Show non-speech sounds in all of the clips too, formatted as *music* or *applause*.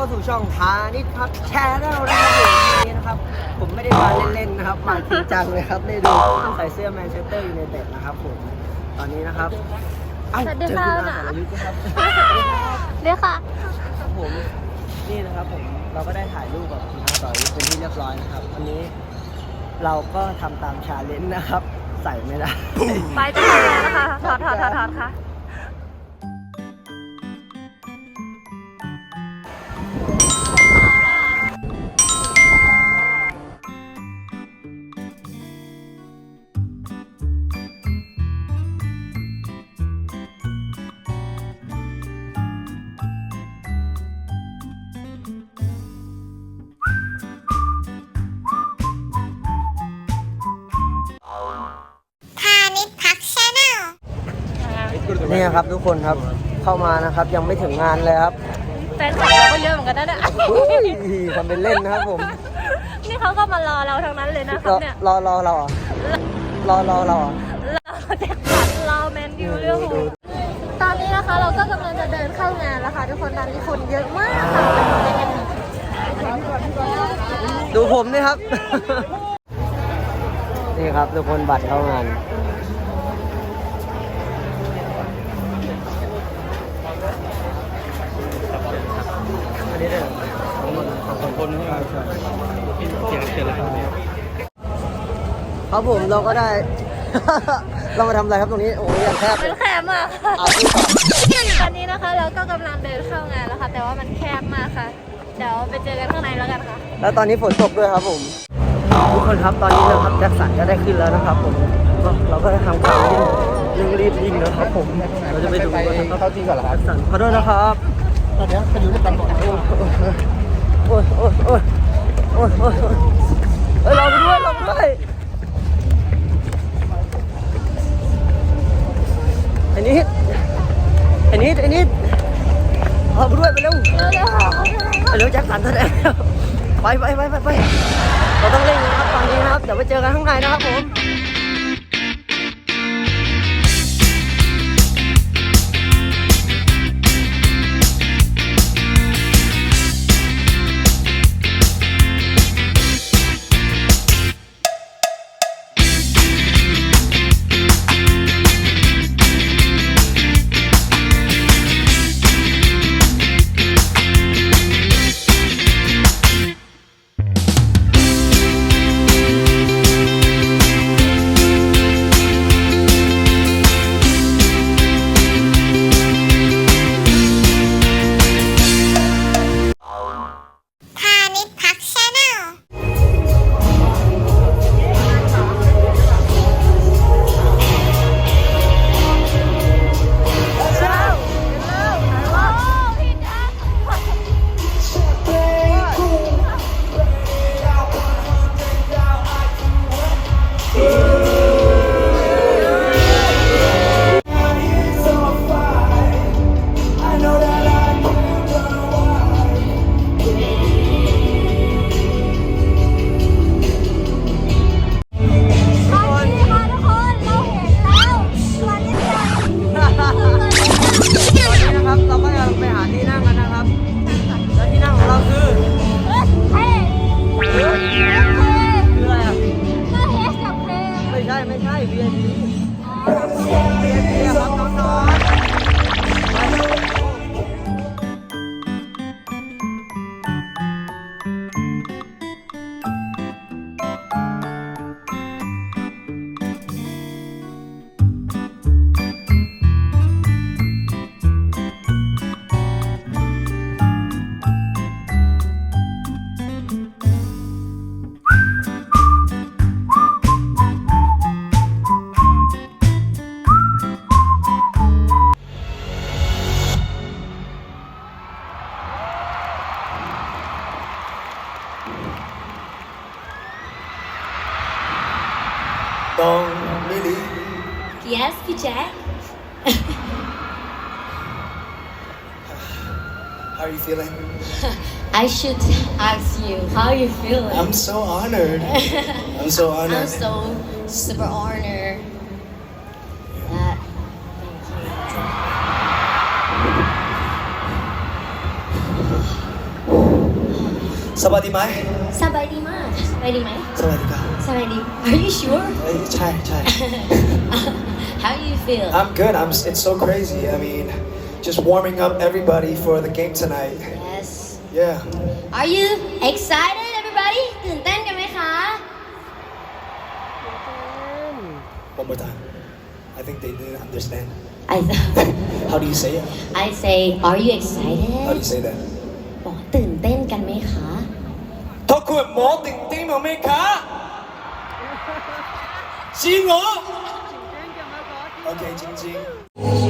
ต้อนรับเข้าสู่ช่องพาณิชย์พักแชร์แล้วนะครับผมวันนี้นะครับ ผมไม่ได้มาเล่นๆนะครับ มาจริงจังเลยครับได้ดูใส่เสื้อแมนเชสเตอร์ยูไนเต็ดนะครับผม ตอนนี้นะครับเอ้าสวัสเจดีอค่ะ คุณอาสรยุทธ์นะครับเดี๋ยวค่ะ ครับผม นี่นะครับผม เราก็ได้ถ่ายรูปกับคุณอาสรยุทธ์เป็นที่เรียบร้อยนะครับ วันนี้เราก็ทำตามชาเลนจ์นะครับ ใส่ไม่ได้ ไปจะทำแล้วนะคะ ถอดถอดถอดถอดค่ะ นี่ครับ ทุกคนครับเข้ามานะครับ ยังไม่ถึงงานเลยครับแฟนคลับเราก็เยอะเหมือนกันนะเนี่ยอุ้ยทำเป็นเล่นนะครับผม นี่เขาก็มารอเราทั้งนั้นเลยนะครรัอบเนี่ยรอรอเราเหรอรอรอเราเหรอเราแจ็คสันเราแมนยูเรื่องหูตอนนี้นะคะเราก็กำลังจะเดินเข้างานแล้วค่ะทุกคนตอนนี้คนเยอะมากค่ะดูผมนี่ครับ นี่ครับทุกคนบัตรเข้างาน อันนี้เลยสองคนครับผมเราก็ได้ เรามาทำอะไรครับตรงนี้โอ้ยยังแคบเลมัยนแคบมากค่ะเอาพูดต่อตอนนี้นะคะเราก็กำลังเดินเข้างานแล้วค่ะ แต่ว่ามันแคบมากค่ะ เดี๋ยวไปเจอกันข้างในแล้วกันค่ะ แล้วตอนนี้ฝนตกด้วยครับผมทุกคนครับตอนนี้นะครับแจ็คสันก็ได้ขึ้นแล้วนะครับผมก็เราก็ได้ทำการยิงรีบยิงนะครับผมเราจะไปดูกันนะครับเข้าจริงก่อนเหรอครับแจ็คสันขอโทษนะครับ ตอนนี้ไปอยู่ด้วยกันก่อนโอ้ยโอ้ยโอ้ยโอ้ยโอ้ยโอ้ยเอ้ยเราไปด้วยเราไปด้วยอ้นิดไอ้นิดไอ้นิดเราไปด้วยไปเร็วเร็วๆค่ะไปเร็วแจ็คสันแสดงไปไปไปไปไปเราต้องเร่งนะครับตอนนี้นะครับ เดี๋ยวไปเจอกันข้างในนะครับผม I should ask you how you feel. I'm so honored. I'm so *laughs* honored. I'm so super honored that. Thank you. สวัสดีไหมสบายดีมากสบายดีไหมสวัสดีครับสบายดี Are you sure? เอ้ยใช่ใช่ *laughs* how you feel? I'm good. I'm. It's so crazy. I mean, just warming up everybody for the game tonight. Yeah Are you excited everybody ตื่นเต้นกันไหมคะ one more time I think they didn't understand I how do you say it I say Are you how do excited you say that บอกว่าตื่นเต้นกันไหมคะทุกคนหมอติ่งติ่งมาไหมคะจริงเหรอโอเคจริงๆ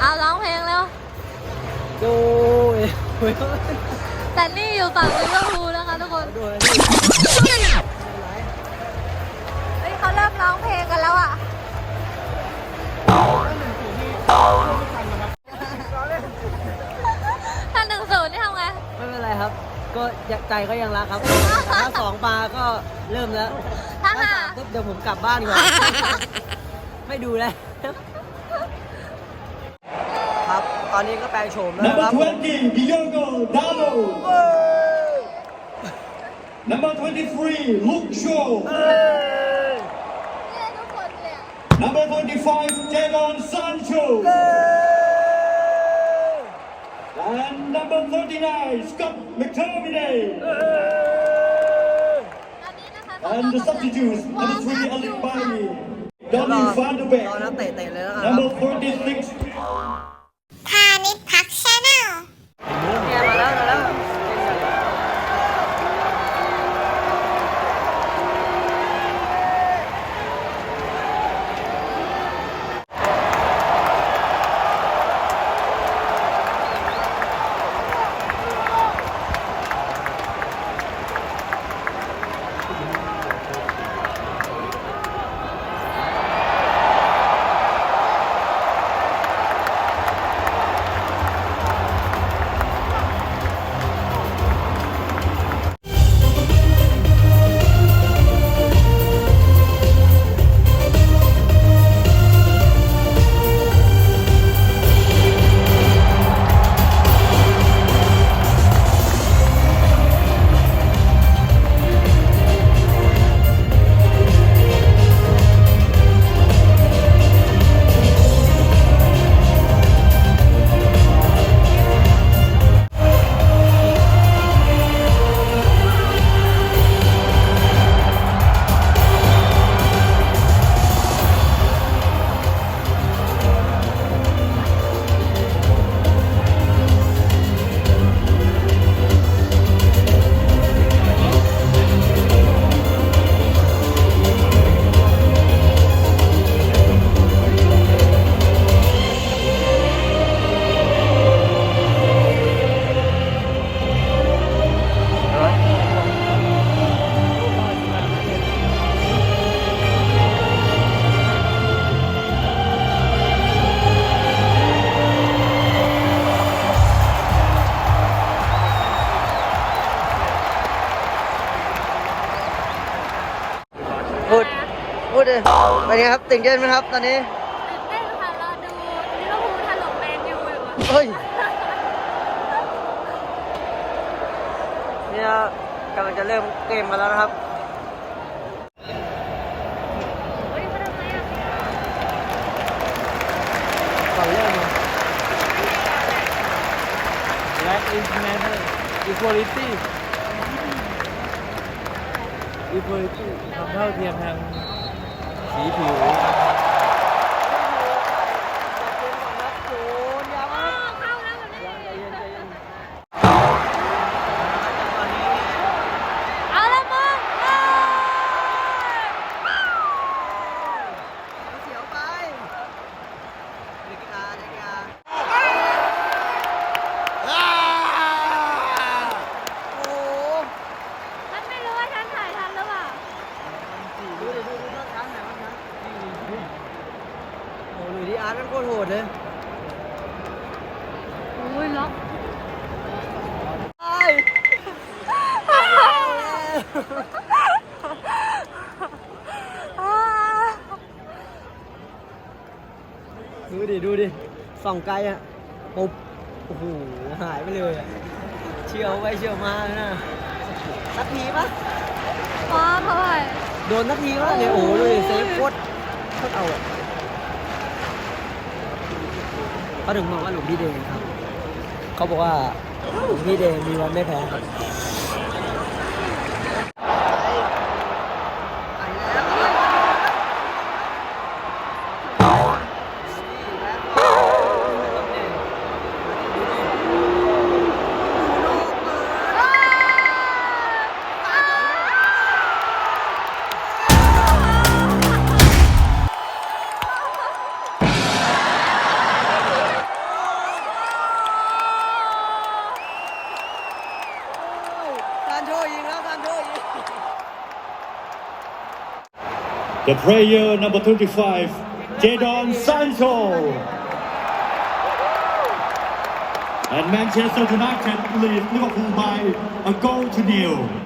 เอาร้องเพลงแล้วโอ้ยโอ้ยแต่นี่อยู่ฝั่งลิเวอร์พูลนะคะทุกคนดูเลยดิเฮ้ยเขาเริ่มร้องเพลงกันแล้วอะถ้าหนึ่งศูนย์นี่ทำไง ไม่เป็นไรครับ ก็ใจก็ยังรักครับ ถ้าสองมาก็เริ่มแล้ว ถ้าถ้าห้าสามปุ๊บเดี๋ยวผมกลับบ้านก่อนไม่ดูแล้ว อนนี้ก็แปลงโฉมแล้วนะครับ Number 20, Diogo Dalo. Number 23, Luke Shaw. เนี่ยทุกคนเนี่ย Number 25, Jadon Sancho. And number 39, Scott McTominay. ตอนนี้นะคะ And the substitutes, number 3, Alec Bailly. รอ Donny van de รอนัก Beek. เตะเตะเลยแล้วกันครับ Number 46, ครับตื่นเต้นไหมครับ ตอนนี้ตื่นเต้นค่ะรอดูลิเวอร์พูลถล่มแมนยูอยู่อะเฮ้ยเนี่ยกำลังจะเริ่มเกมกันแล้วนะครับเฮ้ยมาทำไมอะก่อนเริ่มมา Black is matter equality equality ความเท่าเทียมทางสี ผิว เข้าแล้วแบบนี้เอาละมึงเอ้ย เสียวไปเด็กอาเด็กอาโอ้ ฉันไม่รู้ว่าฉันถ่ายทันหรือเปล่า ดูดิดูดูดูช้างไหนบ้างนะโอ้หลุยดีอาร์ ตมันโคตรโหดเลยอุ้ยล็อกไอ้ดูดิ ดูดิส่องไกลอะปุ๊บโอ้โห หายไปเลยอะเชี่ยวไปเชี่ยวมานะสักทีปะว้าเท่าไหร่โดนสักทีปะเนี่ยโอ้โหดูดิเซฟโคตรโคตรเอาอะ เขาถึงบอกว่าหลวงพี่เดงครับ เขาบอกว่าหลวงพี่เดงมีวันไม่แพ้ครับ The player number 25, Jadon Sancho. And Manchester United lead Liverpool by a goal to nil.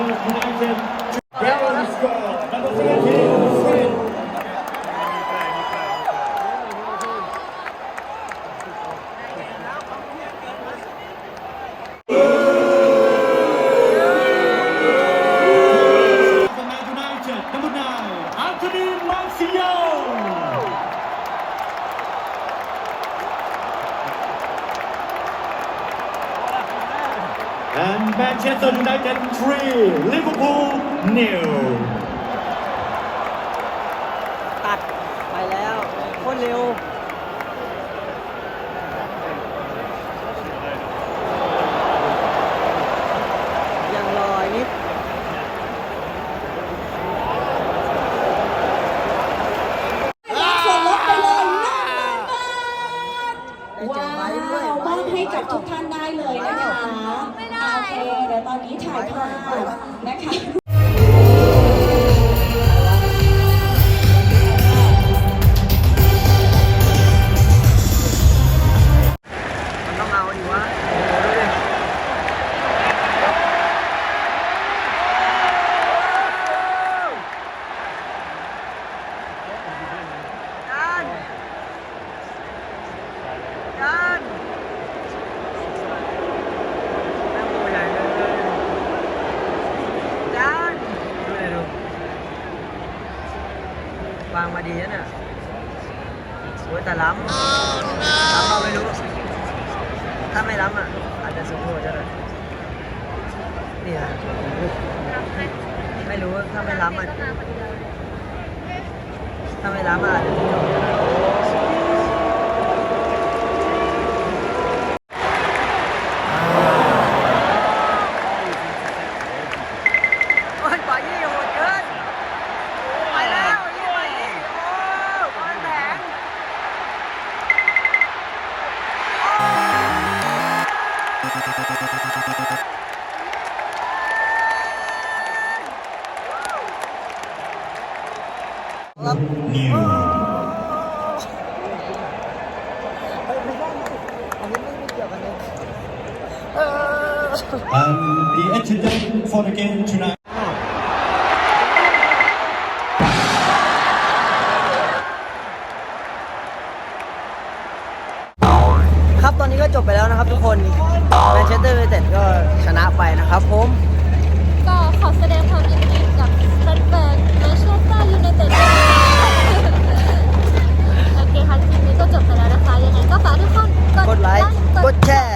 United. করবো ถ้ attendant for the game tonight. ครับตอนนี้ก็จบไปแล้วนะครับทุกคนแมนเชสเตอร์ยูไนเต็ดก็ชนะไปนะครับผมก็ขอแสดงความยินดีกับแฟนๆแมนเชสเตอร์ยูไนเต็ดด้วยนะคะโอเคค่ะคลิปนี้ก็จบไปแล้วนะคะยังไงก็ฝากทุกคนกดไลค์กดแชร์